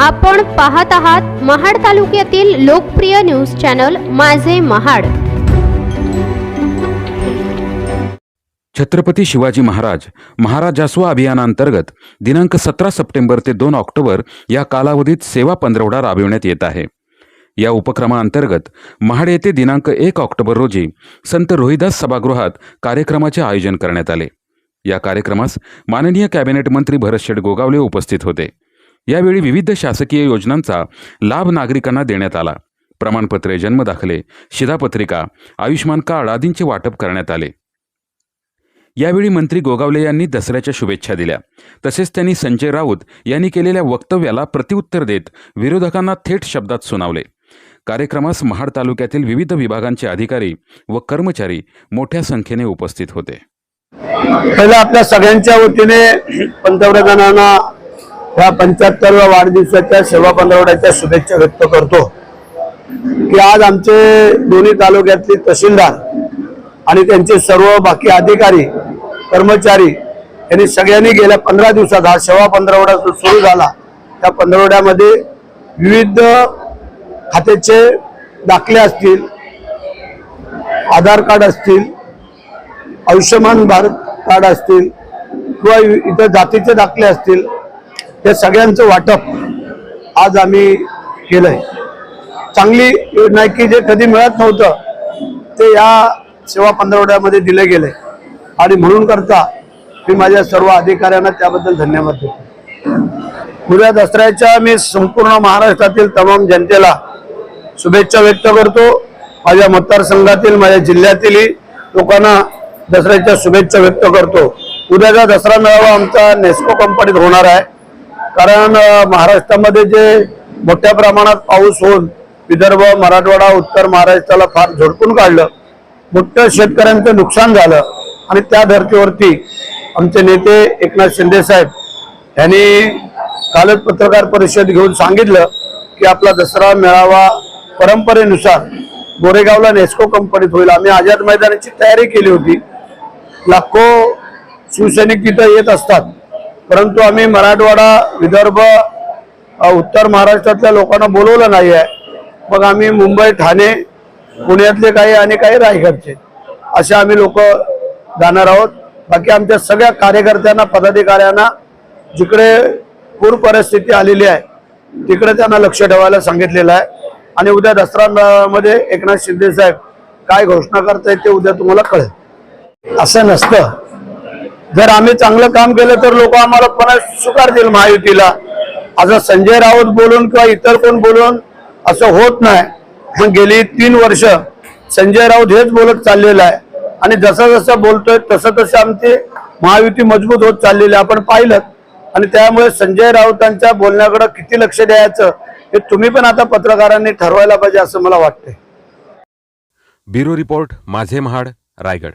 आपण पाहत आहात महाड तालुक्यातील लोकप्रिय न्यूज चॅनल माझे महाड. छत्रपती शिवाजी महाराज महाराजास्व अभियानांतर्गत दिनांक सतरा सप्टेंबर ते दोन ऑक्टोबर या कालावधीत सेवा पंधरवडा राबविण्यात येत आहे. या उपक्रमाअंतर्गत महाड येथे दिनांक एक ऑक्टोबर रोजी संत रोहिदास सभागृहात कार्यक्रमाचे आयोजन करण्यात आले. या कार्यक्रमास माननीय कॅबिनेट मंत्री भरत शेठ गोगावले उपस्थित होते. यावेळी विविध शासकीय योजनांचा लाभ नागरिकांना देण्यात आला. प्रमाणपत्रे जन्मदाखले शिधापत्रिका आयुष्मान कार्ड आदींचे वाटप करण्यात आले. यावेळी मंत्री गोगावले यांनी दसऱ्याच्या शुभेच्छा दिल्या. तसेच त्यांनी संजय राऊत यांनी केलेल्या वक्तव्याला प्रतिउत्तर देत विरोधकांना थेट शब्दात सुनावले. कार्यक्रमास महाड तालुक्यातील विविध विभागांचे अधिकारी व कर्मचारी मोठ्या संख्येने उपस्थित होते. पहिला आपल्या सगळ्यांच्या वतीने पंतप्रधानांना ह्या पंच्याहत्तरव्या वाढदिवसाच्या सेवा पंधरवड्याच्या शुभेच्छा व्यक्त करतो. की आज आमचे दोन्ही तालुक्यातले तहसीलदार आणि त्यांचे सर्व बाकी अधिकारी कर्मचारी यांनी सगळ्यांनी गेल्या पंधरा दिवसात हा सेवा पंधरवडा जो सुरू झाला त्या पंधरवड्यामध्ये विविध खात्याचे दाखले असतील आधार कार्ड असतील आयुष्यमान भारत कार्ड असतील किंवा इतर जातीचे दाखले असतील या सगळ्यांचं वाटप आज आम्ही केलंय. चांगली योजना आहे की जे कधी मिळत नव्हतं ते या सेवा पंधरवड्यामध्ये दिले गेले. आणि म्हणून करता मी माझ्या सर्व अधिकाऱ्यांना त्याबद्दल धन्यवाद देतो. उद्या दसऱ्याच्या मी संपूर्ण महाराष्ट्रातील तमाम जनतेला शुभेच्छा व्यक्त करतो. माझ्या मतदारसंघातील माझ्या जिल्ह्यातीलही लोकांना दसऱ्याच्या शुभेच्छा व्यक्त करतो. उद्याचा दसरा मेळावा आमचा नेस्को कंपनीत होणार आहे. कारण महाराष्ट्रामध्ये जे मोठ्या प्रमाणात पाऊस होऊन विदर्भ मराठवाडा उत्तर महाराष्ट्राला फार झोडपून काढलं मोठं शेतकऱ्यांचं नुकसान झालं आणि त्या धर्तीवरती आमचे नेते एकनाथ शिंदे साहेब यांनी कालच पत्रकार परिषद घेऊन सांगितलं की आपला दसरा मेळावा परंपरेनुसार गोरेगावला नेस्को कंपनीत होईल. आम्ही आझाद मैदानाची तयारी केली होती. लाखो शिवसैनिक तिथं येत असतात. परंतु आम्ही मराठवाडा विदर्भ उत्तर महाराष्ट्रातल्या लोकांना बोलवलं नाही आहे मग आम्ही मुंबई ठाणे पुण्यातले काही आणि काही रायगडचे. असे आम्ही लोक जाणार आहोत. बाकी आमच्या सगळ्या कार्यकर्त्यांना पदाधिकाऱ्यांना जिकडे पूर परिस्थिती आलेली आहे तिकडे त्यांना लक्ष ठेवायला सांगितलेलं आहे. आणि उद्या दसरा मध्ये एकनाथ शिंदे साहेब काय घोषणा करतायत ते उद्या तुम्हाला कळेल. असं नसतं. जर आम्ही चांगलं काम केलं तर लोक आम्हाला पुन्हा स्वीकारतील महायुतीला. असं संजय राऊत बोलून किंवा इतर कोण बोलून असं होत नाही. मग गेली तीन वर्ष संजय राऊत हेच बोलत चाललेलं आहे. आणि जसं जसं बोलतोय तसं तसं आमची महायुती मजबूत होत चाललेली आहे. आपण पाहिलं. आणि त्यामुळे संजय राऊतांच्या बोलण्याकडे किती लक्ष द्यायचं हे तुम्ही पण आता पत्रकारांनी ठरवायला पाहिजे असं मला वाटतंय. ब्युरो रिपोर्ट माझे महाड रायगड.